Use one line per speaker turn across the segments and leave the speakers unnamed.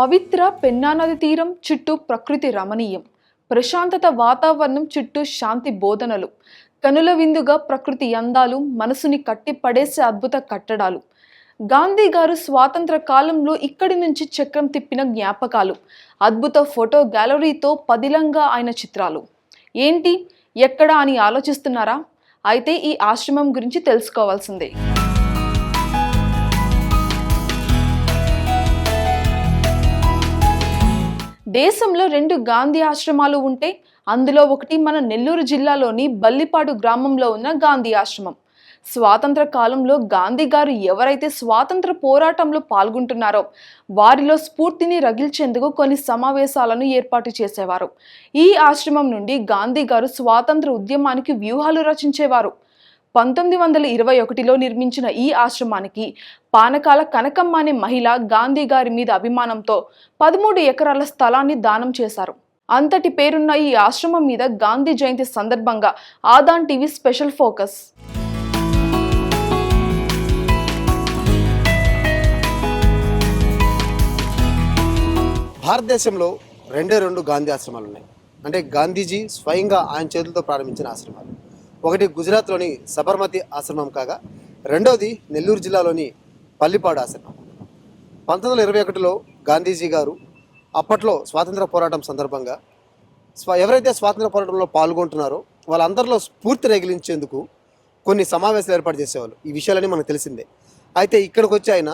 పవిత్ర పెన్నానది తీరం చుట్టూ ప్రకృతి రమణీయం. ప్రశాంతత వాతావరణం చుట్టూ శాంతి బోధనలు. కనుల విందుగా ప్రకృతి అందాలు మనసుని కట్టి పడేసే అద్భుత కట్టడాలు. గాంధీ గారు స్వాతంత్ర కాలంలో ఇక్కడి నుంచి చక్రం తిప్పిన జ్ఞాపకాలు. అద్భుత ఫోటో గ్యాలరీతో పదిలంగా ఆయన చిత్రాలు. ఏంటి? ఎక్కడ అని ఆలోచిస్తున్నారా? అయితే ఈ ఆశ్రమం గురించి తెలుసుకోవాల్సిందే. దేశంలో రెండు గాంధీ ఆశ్రమాలు ఉంటే అందులో ఒకటి మన నెల్లూరు జిల్లాలోని బల్లిపాడు గ్రామంలో ఉన్న గాంధీ ఆశ్రమం. స్వాతంత్ర కాలంలో గాంధీ గారు ఎవరైతే స్వాతంత్ర పోరాటంలో పాల్గొంటున్నారో వారిలో స్ఫూర్తిని రగిల్చేందుకు కొన్ని సమావేశాలను ఏర్పాటు చేసేవారు. ఈ ఆశ్రమం నుండి గాంధీ గారు స్వాతంత్ర ఉద్యమానికి వ్యూహాలు రచించేవారు. పంతొమ్మిది వందల ఇరవై ఒకటిలో నిర్మించిన ఈ ఆశ్రమానికి పానకాల కనకమ్మ అనే మహిళ గాంధీ గారి మీద అభిమానంతో పదమూడు ఎకరాల స్థలాన్ని దానం చేశారు. అంతటి పేరున్న ఈ ఆశ్రమం మీద గాంధీ జయంతి సందర్భంగా ఆదాన్ టీవీ స్పెషల్ ఫోకస్.
భారతదేశంలో రెండే రెండు గాంధీ ఆశ్రమాలు ఉన్నాయి. అంటే గాంధీజీ స్వయంగా ఆయన చేతులతో ప్రారంభించిన ఆశ్రమాలు. ఒకటి గుజరాత్లోని సబర్మతి ఆశ్రమం కాగా రెండవది నెల్లూరు జిల్లాలోని పల్లిపాడు ఆశ్రమం. పంతొమ్మిది వందల ఇరవై ఒకటిలో గాంధీజీ గారు అప్పట్లో స్వాతంత్ర పోరాటం సందర్భంగా స్వ ఎవరైతే స్వాతంత్ర పోరాటంలో పాల్గొంటున్నారో వాళ్ళందరిలో స్ఫూర్తి రగిలించేందుకు కొన్ని సమావేశాలు ఏర్పాటు చేసేవాళ్ళు. ఈ విషయాలని మనకు తెలిసిందే. అయితే ఇక్కడికి వచ్చి ఆయన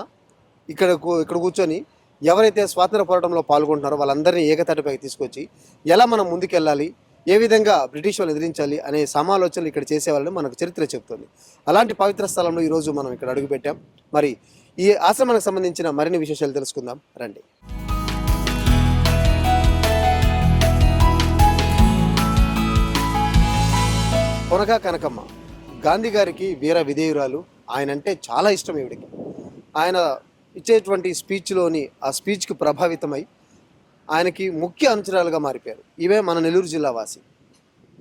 ఇక్కడ ఇక్కడ కూర్చొని ఎవరైతే స్వాతంత్ర పోరాటంలో పాల్గొంటున్నారో వాళ్ళందరినీ ఏకతాటిపైకి తీసుకొచ్చి ఎలా మనం ముందుకెళ్ళాలి ఏ విధంగా బ్రిటిష్ వాళ్ళు ఎదిరించాలి అనే సమాలోచనలు ఇక్కడ చేసేవాళ్ళని మనకు చరిత్ర చెబుతుంది అలాంటి పవిత్ర స్థలంలో ఈరోజు మనం ఇక్కడ అడుగుపెట్టాం. మరి ఈ ఆశ్రమానికి సంబంధించిన మరిన్ని విశేషాలు తెలుసుకుందాం. రండి. కొనక కనకమ్మ. గాంధీ గారికి వీర విధేయురాలు. ఆయన అంటే చాలా ఇష్టం ఈవిడికి. ఆయన ఇచ్చేటువంటి స్పీచ్లోని ఆ స్పీచ్కి ప్రభావితమై ఆయనకి ముఖ్య అనుచరాలుగా మారిపోయారు. ఇవే మన నెల్లూరు జిల్లా వాసి.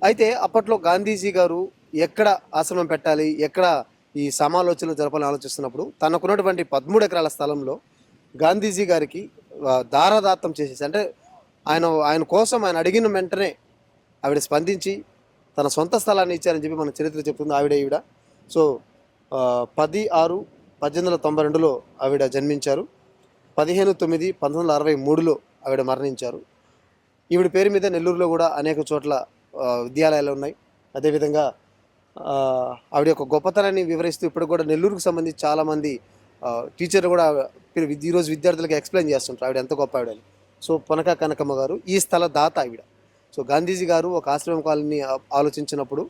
అయితే అప్పట్లో గాంధీజీ గారు ఎక్కడ ఆశ్రమం పెట్టాలి ఎక్కడ ఈ సమాలోచనలు జరపాలని ఆలోచిస్తున్నప్పుడు తనకున్నటువంటి పదమూడు ఎకరాల స్థలంలో గాంధీజీ గారికి ఆ, దారాదాత్తం చేసేసి అంటే ఆయన ఆయన కోసం ఆయన అడిగిన వెంటనే ఆవిడ స్పందించి తన సొంత స్థలాన్ని ఇచ్చారని చెప్పి మన చరిత్ర చెప్తుంది ఆవిడ ఈవిడ. సో పది ఆరు పద్దెనిమిది వందల తొంభై రెండులో ఆవిడ జన్మించారు. పదిహేను తొమ్మిది పంతొమ్మిది వందల అరవై మూడులో ఆవిడ మరణించారు. ఈవిడ పేరు మీద నెల్లూరులో కూడా అనేక చోట్ల విద్యాలయాలు ఉన్నాయి. అదేవిధంగా ఆవిడ యొక్క గొప్పతనాన్ని వివరిస్తూ ఇప్పుడు కూడా నెల్లూరుకు సంబంధించి చాలామంది టీచర్లు కూడా ఈరోజు విద్యార్థులకు ఎక్స్ప్లెయిన్ చేస్తుంటారు ఆవిడ ఎంత గొప్ప ఆవిడ అని. సో పొనక కనకమ్మ గారు ఈ స్థల దాత ఆవిడ. సో గాంధీజీ గారు ఒక ఆశ్రమం కాలనీ ఆలోచించినప్పుడు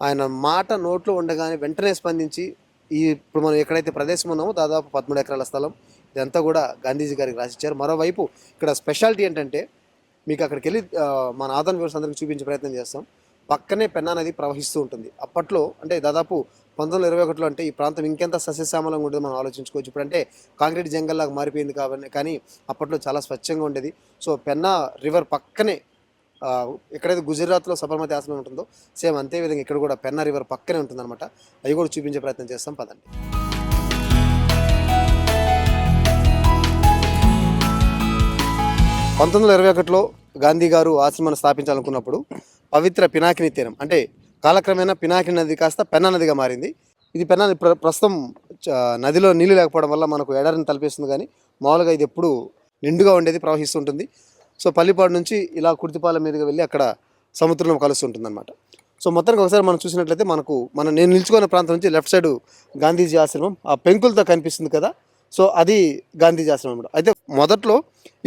ఆయన మాట నోట్లో ఉండగానే వెంటనే స్పందించి ఈ ఇప్పుడు మనం ఎక్కడైతే ప్రదేశం ఉన్నామో దాదాపు పదమూడు ఎకరాల స్థలం ఇదంతా కూడా గాంధీజీ గారికి రాసిచ్చారు. మరోవైపు ఇక్కడ స్పెషాలిటీ ఏంటంటే మీకు అక్కడికి వెళ్ళి మన ఆదాన్ వ్యవస్థ అందరికి చూపించే ప్రయత్నం చేస్తాం. పక్కనే పెన్నా నది ప్రవహిస్తూ ఉంటుంది. అప్పట్లో అంటే దాదాపు పంతొమ్మిది వందల ఇరవై ఒకటిలో అంటే ఈ ప్రాంతం ఇంకెంత సస్యశ్యామలంగా ఉండేది మనం ఆలోచించుకోవచ్చు. ఇప్పుడు అంటే కాంక్రీట్ జంగల్లాగా మారిపోయింది కాబట్టి కానీ అప్పట్లో చాలా స్వచ్ఛంగా ఉండేది. సో పెన్నా రివర్ పక్కనే ఎక్కడైతే గుజరాత్లో సబర్మతి ఆశ్రమం ఉంటుందో సేమ్ అంతే విధంగా ఇక్కడ కూడా పెన్నా రివర్ పక్కనే ఉంటుందన్నమాట. అవి కూడా చూపించే ప్రయత్నం చేస్తాం. పదండి. పంతొమ్మిది వందల ఇరవై ఒకటిలో గాంధీ గారు ఆశ్రమాన్ని స్థాపించాలనుకున్నప్పుడు పవిత్ర పినాకిని తీరం అంటే కాలక్రమేణా పినాకిని నది కాస్త పెన్నా నదిగా మారింది. ఇది పెన్నా ప్ర- ప్రస్తుతం చ- నదిలో నీళ్ళు లేకపోవడం వల్ల మనకు ఎడారిని తలపిస్తుంది కానీ మామూలుగా ఇది ఎప్పుడు నిండుగా ఉండేది ప్రవహిస్తుంటుంది సో పల్లిపాడు నుంచి ఇలా కుర్తిపాలెం మీదుగా వెళ్ళి అక్కడ సముద్రంలో కలుస్తుంటుంది అనమాట సో మొత్తానికి ఒకసారి మనం చూసినట్లయితే మనకు మనం నేను నిల్చుకున్న ప్రాంతం నుంచి లెఫ్ట్ సైడ్ గాంధీజీ ఆశ్రమం ఆ పెంకులతో కనిపిస్తుంది కదా సో అది గాంధీజీ ఆశ్రమం అనమాట అయితే మొదట్లో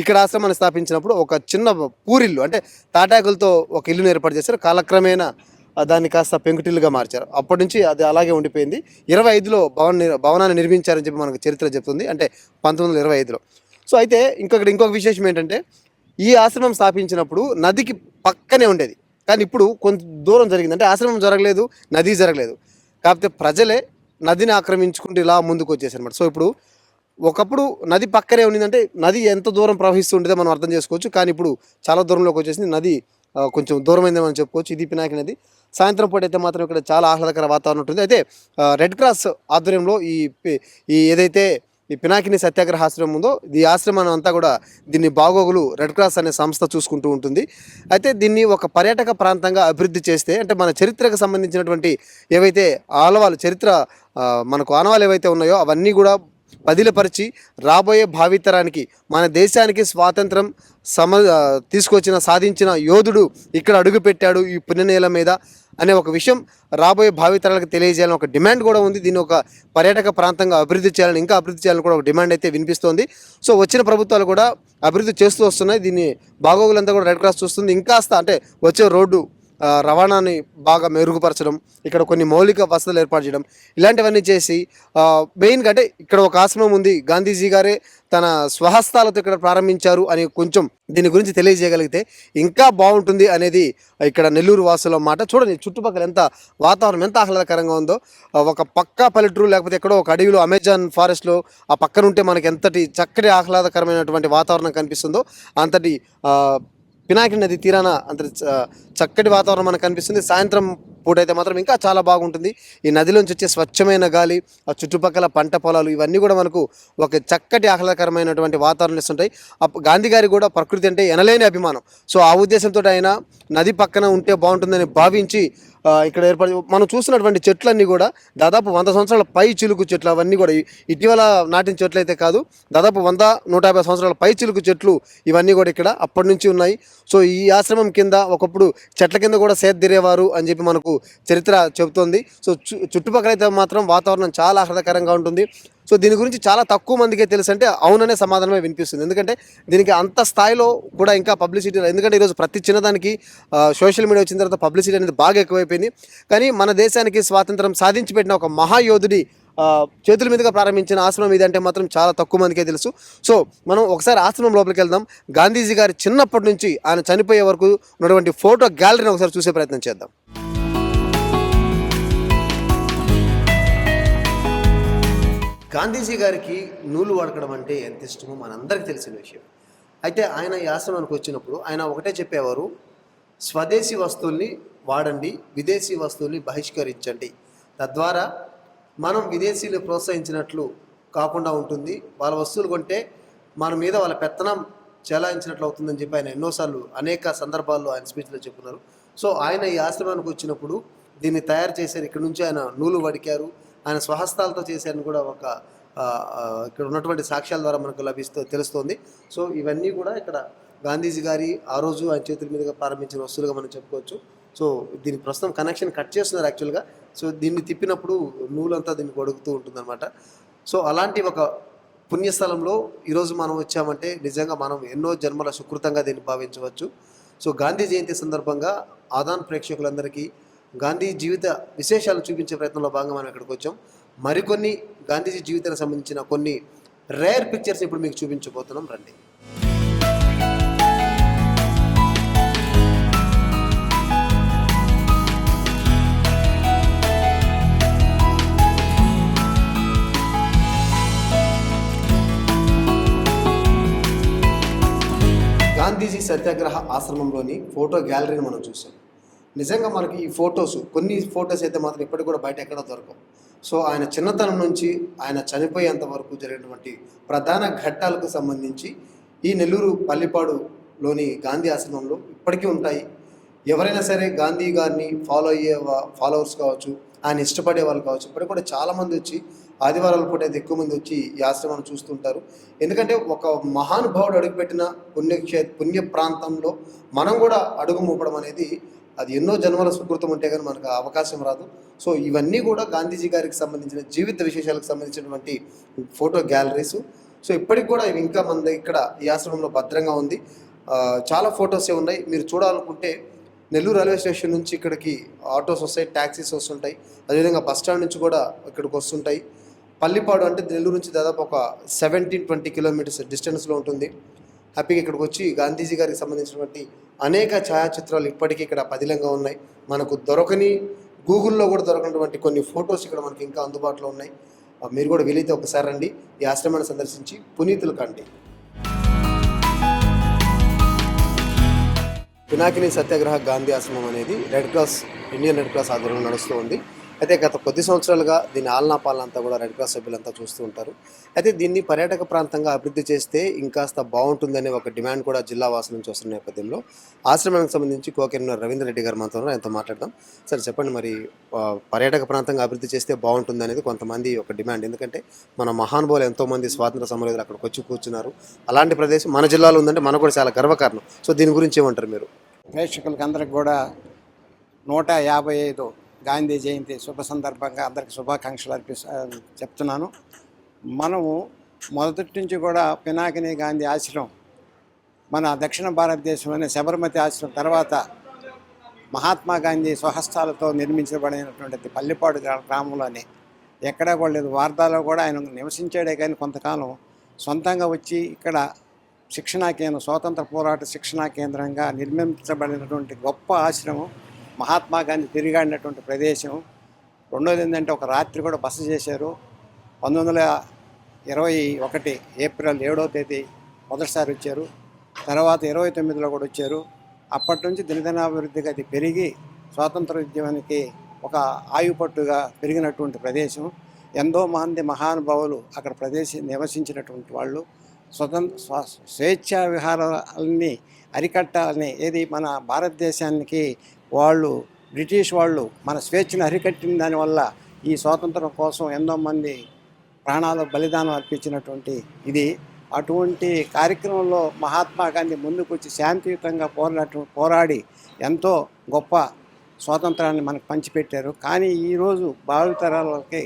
ఇక్కడ ఆశ్రమాన్ని స్థాపించినప్పుడు ఒక చిన్న పూరిల్లు అంటే తాటాకులతో ఒక ఇల్లును ఏర్పాటు చేశారు. కాలక్రమేణా దాన్ని కాస్త పెంకుటిల్లుగా మార్చారు. అప్పటి నుంచి అది అలాగే ఉండిపోయింది. ఇరవై ఐదులో భవన భవనాన్ని నిర్మించారని చెప్పి మనకు చరిత్ర చెప్తుంది అంటే పంతొమ్మిది వందల ఇరవై ఐదులో. సో అయితే ఇంకొకటి ఇంకొక విశేషం ఏంటంటే ఈ ఆశ్రమం స్థాపించినప్పుడు నదికి పక్కనే ఉండేది. కానీ ఇప్పుడు కొంత దూరం జరిగింది. అంటే ఆశ్రమం జరగలేదు నది జరగలేదు. కాకపోతే ప్రజలే నదిని ఆక్రమించుకుంటూ ఇలా ముందుకు వచ్చేసారు అనమాట సో ఇప్పుడు ఒకప్పుడు నది పక్కనే ఉన్నదంటే నది ఎంత దూరం ప్రవహిస్తూ ఉంటుందో మనం అర్థం చేసుకోవచ్చు. కానీ ఇప్పుడు చాలా దూరంలోకి వచ్చేసింది. నది కొంచెం దూరమైందని మనం చెప్పుకోవచ్చు. ఇది పినాకి నది. సాయంత్రం పూట అయితే మాత్రం ఇక్కడ చాలా ఆహ్లాదకర వాతావరణం ఉంటుంది. అయితే రెడ్ క్రాస్ ఆధ్వర్యంలో ఈ ఈ ఏదైతే ఈ పినాకిని సత్యాగ్రహ ఆశ్రమం ఉందో ఈ ఆశ్రమం అంతా కూడా దీన్ని బాగోగులు రెడ్ క్రాస్ అనే సంస్థ చూసుకుంటూ ఉంటుంది. అయితే దీన్ని ఒక పర్యాటక ప్రాంతంగా అభివృద్ధి చేస్తే అంటే మన చరిత్రకు సంబంధించినటువంటి ఏవైతే ఆలవాలు చరిత్ర మనకు ఆనవాలు ఏవైతే ఉన్నాయో అవన్నీ కూడా బదిలపరిచి రాబోయే భావితరానికి మన దేశానికి స్వాతంత్రం సమ తీసుకొచ్చిన సాధించిన యోధుడు ఇక్కడ అడుగుపెట్టాడు ఈ పుణ్యనేల మీద అనే ఒక విషయం రాబోయే భావితరాలకు తెలియజేయాలని ఒక డిమాండ్ కూడా ఉంది. దీన్ని ఒక పర్యాటక ప్రాంతంగా అభివృద్ధి చేయాలని ఇంకా అభివృద్ధి చేయాలని కూడా ఒక డిమాండ్ అయితే వినిపిస్తోంది. సో వచ్చిన ప్రభుత్వాలు కూడా అభివృద్ధి చేస్తూ వస్తున్నాయి. దీన్ని బాగోగులంతా కూడా రెడ్ క్రాస్ చూస్తుంది. ఇంకాస్త అంటే వచ్చే రోడ్డు రవాణాని బాగా మెరుగుపరచడం ఇక్కడ కొన్ని మౌలిక వసతులు ఏర్పాటు చేయడం ఇలాంటివన్నీ చేసి మెయిన్గా అంటే ఇక్కడ ఒక ఆశ్రమం ఉంది. గాంధీజీ గారే తన స్వహస్తాలతో ఇక్కడ ప్రారంభించారు అని కొంచెం దీని గురించి తెలియజేయగలిగితే ఇంకా బాగుంటుంది అనేది ఇక్కడ నెల్లూరు వాసుల మాట. చూడండి చుట్టుపక్కల ఎంత వాతావరణం ఎంత ఆహ్లాదకరంగా ఉందో. ఒక పక్క పల్లెటూరు లేకపోతే ఎక్కడో ఒక అడవిలో అమెజాన్ ఫారెస్ట్లో ఆ పక్కన ఉంటే మనకి ఎంతటి చక్కటి ఆహ్లాదకరమైనటువంటి వాతావరణం కనిపిస్తుందో అంతటి పినాకి నది తీరాన అంత చ- చక్కటి వాతావరణం మనకు కనిపిస్తుంది. సాయంత్రం పూట అయితే మాత్రం ఇంకా చాలా బాగుంటుంది. ఈ నదిలోంచి వచ్చే స్వచ్ఛమైన గాలి ఆ చుట్టుపక్కల పంట పొలాలు ఇవన్నీ కూడా మనకు ఒక చక్కటి ఆహ్లాదకరమైనటువంటి వాతావరణం ఇస్తుంటాయి. గాంధీ గారి కూడా ప్రకృతి అంటే ఎనలేని అభిమానం. సో ఆ ఉద్దేశంతో ఆయన నది పక్కన ఉంటే బాగుంటుందని భావించి ఇక్కడ ఏర్పడి మనం చూసినటువంటి చెట్లన్నీ కూడా దాదాపు వంద సంవత్సరాల పై చిలుకు చెట్లు అవన్నీ కూడా ఇటీవల నాటిన చెట్లు అయితే కాదు దాదాపు వంద నూట యాభై సంవత్సరాల పై చిలుకు చెట్లు ఇవన్నీ కూడా ఇక్కడ అప్పటి నుంచి ఉన్నాయి. సో ఈ ఆశ్రమం కింద ఒకప్పుడు చెట్ల కింద కూడా సేద్దిరేవారు అని చెప్పి మనకు చరిత్ర చెబుతోంది. సో చుట్టుపక్కల అయితే మాత్రం వాతావరణం చాలా ఆహ్లాదకరంగా ఉంటుంది. సో దీని గురించి చాలా తక్కువ మందికే తెలుసు అంటే అవుననే సమాధానమే వినిపిస్తుంది. ఎందుకంటే దీనికి అంత స్థాయిలో కూడా ఇంకా పబ్లిసిటీ ఎందుకంటే ఈరోజు ప్రతి చిన్నదానికి సోషల్ మీడియా వచ్చిన తర్వాత పబ్లిసిటీ అనేది బాగా ఎక్కువైపోయింది. కానీ మన దేశానికి స్వాతంత్రం సాధించి పెట్టిన ఒక మహాయోధుడి చేతుల మీదుగా ప్రారంభించిన ఆశ్రమం ఇది అంటే మాత్రం చాలా తక్కువ మందికే తెలుసు. సో మనం ఒకసారి ఆశ్రమం లోపలికి వెళ్దాం. గాంధీజీ గారి చిన్నప్పటి నుంచి ఆయన చనిపోయే వరకు ఉన్నటువంటి ఫోటో గ్యాలరీని ఒకసారి చూసే ప్రయత్నం చేద్దాం. గాంధీజీ గారికి నూలు వడకడం అంటే ఎంత ఇష్టమో మనందరికీ తెలిసిన విషయం. అయితే ఆయన ఈ ఆశ్రమానికి వచ్చినప్పుడు ఆయన ఒకటే చెప్పేవారు స్వదేశీ వస్తువుల్ని వాడండి విదేశీ వస్తువుల్ని బహిష్కరించండి. తద్వారా మనం విదేశీయులు ప్రోత్సహించినట్లు కాకుండా ఉంటుంది. వాళ్ళ వస్తువులు కొంటే మన మీద వాళ్ళ పెత్తనం చెలాయించినట్లు అవుతుందని చెప్పి ఆయన ఎన్నోసార్లు అనేక సందర్భాల్లో ఆయన స్పీచ్లో చెప్పున్నారు. సో ఆయన ఈ ఆశ్రమానికి వచ్చినప్పుడు దీన్ని తయారు చేశారు. ఇక్కడ నుంచి ఆయన నూలు వడికారు. ఆయన స్వహస్తాలతో చేశారని కూడా ఒక ఇక్కడ ఉన్నటువంటి సాక్ష్యాల ద్వారా మనకు లభిస్తూ తెలుస్తోంది. సో ఇవన్నీ కూడా ఇక్కడ గాంధీజీ గారి ఆ రోజు ఆయన చేతుల మీదుగా ప్రారంభించిన వస్తువులుగా మనం చెప్పుకోవచ్చు. సో దీని ప్రస్తుతం కనెక్షన్ కట్ చేస్తున్నారు యాక్చువల్గా. సో దీన్ని తిప్పినప్పుడు నూలంతా దీన్ని ఒడుగుతూ ఉంటుందన్నమాట. సో అలాంటి ఒక పుణ్యస్థలంలో ఈరోజు మనం వచ్చామంటే నిజంగా మనం ఎన్నో జన్మల సుకృతంగా దీన్ని భావించవచ్చు. సో గాంధీ జయంతి సందర్భంగా ఆదాన్ ప్రేక్షకులందరికీ గాంధీ జీవిత విశేషాలు చూపించే ప్రయత్నంలో భాగంగా మనం ఇక్కడికి వచ్చాం. మరికొన్ని గాంధీజీ జీవితానికి సంబంధించిన కొన్ని రేర్ పిక్చర్స్ ఇప్పుడు మీకు చూపించబోతున్నాం. రండి. గాంధీజీ సత్యాగ్రహ ఆశ్రమంలోని ఫోటో గ్యాలరీని మనం చూసాం నిజంగా మనకి ఈ ఫొటోస్ కొన్ని ఫొటోస్ అయితే మాత్రం ఇప్పటికి కూడా బయట ఎక్కడ దొరకవు. సో ఆయన చిన్నతనం నుంచి ఆయన చనిపోయేంత వరకు జరిగినటువంటి ప్రధాన ఘట్టాలకు సంబంధించి ఈ నెల్లూరు పల్లిపాడులోని గాంధీ ఆశ్రమంలో ఇప్పటికీ ఉంటాయి. ఎవరైనా సరే గాంధీ గారిని ఫాలో అయ్యే ఫాలోవర్స్ కావచ్చు ఆయన ఇష్టపడే వాళ్ళు కావచ్చు ఇప్పటికి కూడా చాలామంది వచ్చి ఆదివారాల పూట అయితే ఎక్కువ మంది వచ్చి ఈ ఆశ్రమాన్ని చూస్తుంటారు. ఎందుకంటే ఒక మహానుభావుడు అడుగుపెట్టిన పుణ్యక్షే పుణ్య ప్రాంతంలో మనం కూడా అడుగు మూపడం అనేది అది ఎన్నో జన్మల సుకృతం ఉంటే కానీ మనకు అవకాశం రాదు. సో ఇవన్నీ కూడా గాంధీజీ గారికి సంబంధించిన జీవిత విశేషాలకు సంబంధించినటువంటి ఫోటో గ్యాలరీస్. సో ఇప్పటికి కూడా ఇవి ఇంకా మన ఇక్కడ ఈ ఆశ్రమంలో భద్రంగా ఉంది. చాలా ఫొటోసే ఉన్నాయి. మీరు చూడాలనుకుంటే నెల్లూరు రైల్వే స్టేషన్ నుంచి ఇక్కడికి ఆటోస్ వస్తాయి ట్యాక్సీస్ వస్తుంటాయి. అదేవిధంగా బస్ స్టాండ్ నుంచి కూడా ఇక్కడికి వస్తుంటాయి. పల్లిపాడు అంటే నెల్లూరు నుంచి దాదాపు ఒక సెవెంటీన్ ట్వంటీ కిలోమీటర్స్ డిస్టెన్స్లో ఉంటుంది. హ్యాపీగా ఇక్కడికి వచ్చి గాంధీజీ గారికి సంబంధించినటువంటి అనేక ఛాయాచిత్రాలు ఇప్పటికీ ఇక్కడ పదిలంగా ఉన్నాయి. మనకు దొరకని గూగుల్లో కూడా దొరకనటువంటి కొన్ని ఫొటోస్ ఇక్కడ మనకి ఇంకా అందుబాటులో ఉన్నాయి. మీరు కూడా వీలైతే ఒకసారి రండి. ఈ ఆశ్రమాన్ని సందర్శించి పునీతులు కండి. పినాకిని సత్యాగ్రహ గాంధీ ఆశ్రమం అనేది red cross Indian red cross ఆధ్వర్యంలో నడుస్తూ ఉంది. అయితే గత కొద్ది సంవత్సరాలుగా దీని ఆలనా పాలనంతా కూడా రెడ్ క్రాస్ సభ్యులంతా చూస్తూ ఉంటారు. అయితే దీన్ని పర్యాటక ప్రాంతంగా అభివృద్ధి చేస్తే ఇంకాస్త బాగుంటుందనే ఒక డిమాండ్ కూడా జిల్లా వాసుల నుంచి వస్తున్న నేపథ్యంలో ఆశ్రమానికి సంబంధించి కోకెన్న రవీంద్ర రెడ్డి గారు మనతో ఆయనతో మాట్లాడదాం. సరే చెప్పండి మరి పర్యాటక ప్రాంతంగా అభివృద్ధి చేస్తే బాగుంటుంది అనేది కొంతమంది ఒక డిమాండ్. ఎందుకంటే మన మహానుభావులు ఎంతో మంది స్వాతంత్ర సమరయోధులు అక్కడికి వచ్చి కూర్చున్నారు. అలాంటి ప్రదేశం మన జిల్లాలో ఉందంటే మనకు కూడా చాలా గర్వకారణం. సో దీని గురించి ఏమంటారు మీరు?
ప్రేక్షకులకి అందరికి కూడా నూట యాభై ఐదు గాంధీ జయంతి శుభ సందర్భంగా అందరికి శుభాకాంక్షలు అర్పి చెప్తున్నాను. మనము మొదటి నుంచి కూడా పినాకిని గాంధీ ఆశ్రమం మన దక్షిణ భారతదేశంలోని శబర్మతి ఆశ్రమం తర్వాత మహాత్మా గాంధీ స్వహస్తాలతో నిర్మించబడినటువంటి పల్లిపాడు గ్రామంలోని గ్రామంలోనే. ఎక్కడా కూడా లేదు. వార్తాలో కూడా ఆయన నివసించాడే కానీ కొంతకాలం సొంతంగా వచ్చి ఇక్కడ శిక్షణా కేంద్రం స్వాతంత్ర పోరాట శిక్షణా కేంద్రంగా నిర్మించబడినటువంటి గొప్ప ఆశ్రమం మహాత్మా గాంధీ తిరిగాడినటువంటి ప్రదేశం. రెండోది ఏంటంటే ఒక రాత్రి కూడా బస చేశారు. పంతొమ్మిది వందల ఇరవై ఒకటి ఏప్రిల్ ఏడో తేదీ మొదటిసారి వచ్చారు. తర్వాత ఇరవై తొమ్మిదిలో కూడా వచ్చారు. అప్పటి నుంచి దినదినాభివృద్ధిగా అది పెరిగి స్వాతంత్ర ఉద్యమానికి ఒక ఆయుపట్టుగా పెరిగినటువంటి ప్రదేశం. ఎంతో మంది మహానుభావులు అక్కడ ప్రదేశం నివసించినటువంటి వాళ్ళు స్వతంత్ర స్వ- స్వేచ్ఛా విహారాలని అరికట్టాలని ఏది మన భారతదేశానికి వాళ్ళు బ్రిటిష్ వాళ్ళు మన స్వేచ్ఛను అరికట్టిన దానివల్ల ఈ స్వాతంత్రం కోసం ఎంతో మంది ప్రాణాల బలిదానం అర్పించినటువంటి ఇది. అటువంటి కార్యక్రమంలో మహాత్మా గాంధీ ముందుకు వచ్చి శాంతియుతంగా పోరాట పోరాడి ఎంతో గొప్ప స్వాతంత్రాన్ని మనకు పంచిపెట్టారు. కానీ ఈరోజు భావితరాలకి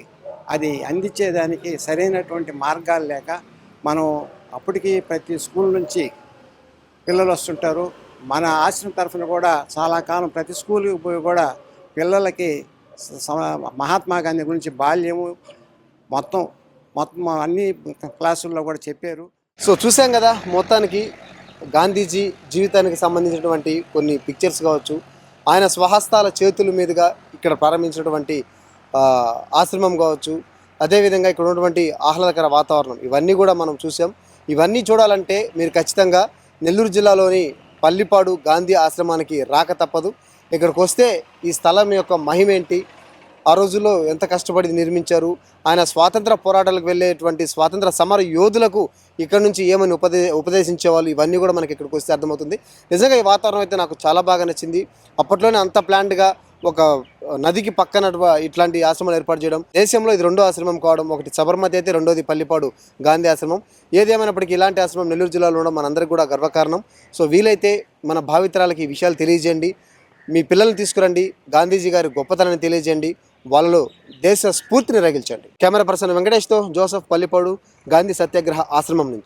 అది అందించేదానికి సరైనటువంటి మార్గాలు లేక మనం అప్పటికి ప్రతి స్కూల్ నుంచి పిల్లలు వస్తుంటారు. మన ఆశ్రమం తరఫున కూడా చాలా కాలం ప్రతి స్కూల్కి పోయి కూడా పిల్లలకి మహాత్మా గాంధీ గురించి బాల్యము మొత్తం మొత్తం అన్ని క్లాసుల్లో కూడా చెప్పారు.
సో చూసాం కదా మొత్తానికి గాంధీజీ జీవితానికి సంబంధించినటువంటి కొన్ని పిక్చర్స్ కావచ్చు ఆయన స్వహస్తాల చేతుల మీదుగా ఇక్కడ ప్రారంభించినటువంటి ఆశ్రమం కావచ్చు అదేవిధంగా ఇక్కడ ఉన్నటువంటి ఆహ్లాదకర వాతావరణం ఇవన్నీ కూడా మనం చూసాం. ఇవన్నీ చూడాలంటే మీరు ఖచ్చితంగా నెల్లూరు జిల్లాలోని పల్లిపాడు గాంధీ ఆశ్రమానికి రాక తప్పదు. ఇక్కడికి వస్తే ఈ స్థలం యొక్క మహిమ ఏంటి? ఆ రోజుల్లో ఎంత కష్టపడి నిర్మించారు? ఆయన స్వాతంత్ర పోరాటాలకు వెళ్ళేటువంటి స్వాతంత్ర సమర యోధులకు ఇక్కడ నుంచి ఏమని ఉపదే ఉపదేశించేవాళ్ళు? ఇవన్నీ కూడా మనకి ఇక్కడికి వస్తే అర్థమవుతుంది. నిజంగా ఈ వాతావరణం అయితే నాకు చాలా బాగా నచ్చింది. అప్పట్లోనే అంత ప్లాండ్గా ఒక నదికి పక్కన ఇట్లాంటి ఆశ్రమాలు ఏర్పాటు చేయడం దేశంలో ఇది రెండో ఆశ్రమం కావడం ఒకటి సబర్మతి అయితే రెండోది పల్లిపాడు గాంధీ ఆశ్రమం. ఏదేమైనప్పటికీ ఇలాంటి ఆశ్రమం నెల్లూరు జిల్లాలో ఉండడం మనందరికీ కూడా గర్వకారణం. సో వీలైతే మన భావితరాలకి ఈ విషయాలు తెలియజేయండి. మీ పిల్లల్ని తీసుకురండి. గాంధీజీ గారి గొప్పతనాన్ని తెలియజేయండి. వాళ్ళలో దేశ స్ఫూర్తిని రగిల్చండి కెమెరా పర్సన్ వెంకటేష్తో జోసఫ్ పల్లిపాడు గాంధీ సత్యాగ్రహ ఆశ్రమం నుంచి.